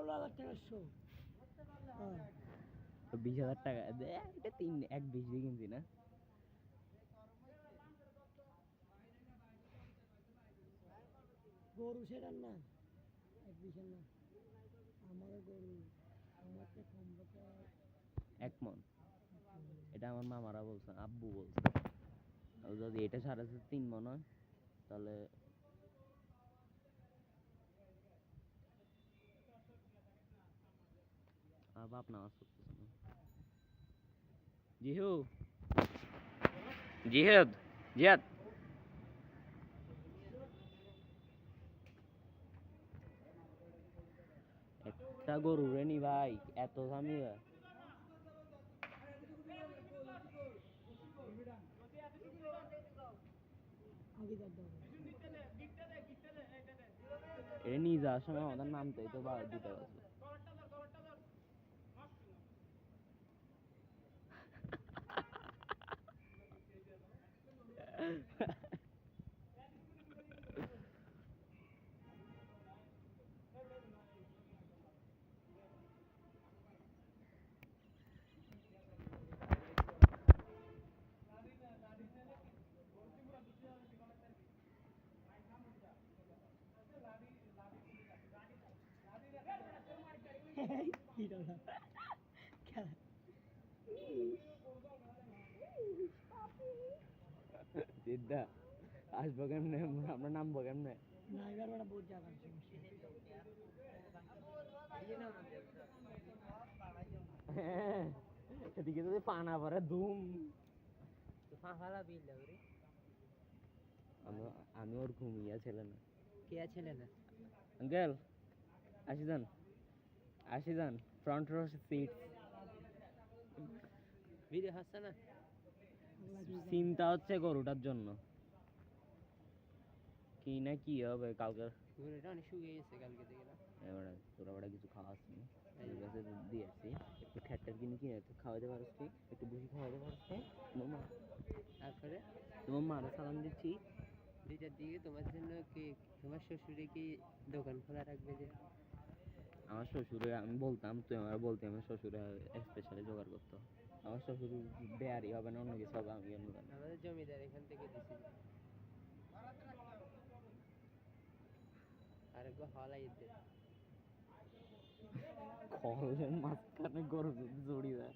ষোলো হাজার বিশ হাজার টাকা দে এটা তিন এক বিশ দিয়ে কিনছি না। গরু সেটার না এক বিশের না। আমার গরু আমার তো কম এক মন। এটা আমার মামারা বলছে আব্বু বলছে। যদি এটা সাড়ে তিন মন হয় তাহলে আর বাপ জিহু? একটা গরু রে নি ভাই, এত ঝামেলা এটা নিয়ে সময় আমাদের নামতেই তো বা দিতে গেছে কি দাদা খেলা সিদ্ধা আসব কেমনে আমরা নামবো কেমনে এদিকে যদি পানা পরে, ধুম। আমি ওর ঘুমিয়ে ছিল না। কে ছেলে না আসি যান। আসি যান ফ্রন্ট রো সিট ভিডিও হচ্ছে না? চিন্তা হচ্ছে গরুটার জন্য। কি না কি হবে কালকে? ঘুরেটা অনেক শুকিয়ে গেছে কালকে থেকে এবারে তোরা বেড়া কিছু খাওয়াস নি? তোর কাছে দিয়ে আসছি একটু খ্যাটটার কিনে কিনে একটু খাওয়াতে পারস তুই একটু বুঝি খাওয়াতে পারস তোমার মা। তারপরে? তোমার মারে সালাম দিচ্ছি। দুইটার দিকে তোমার জন্য কি তোমার শ্বশুরে কি দোকান খোলা রাখবে যে? আমার শ্বশুরে আমি বলতাম তুই আমার বলতে আমার শ্বশুরে স্পেশালি জোগাড় করতো। আমার শ্বশুর বেয়ারি হবে না অন্য কিছু হবে আমি অনুদান আমাদের জমিদার এখান থেকে দিছি। আর একবার হলাই দে খরচের মাঝখানে গরু জড়িয়ে দেয়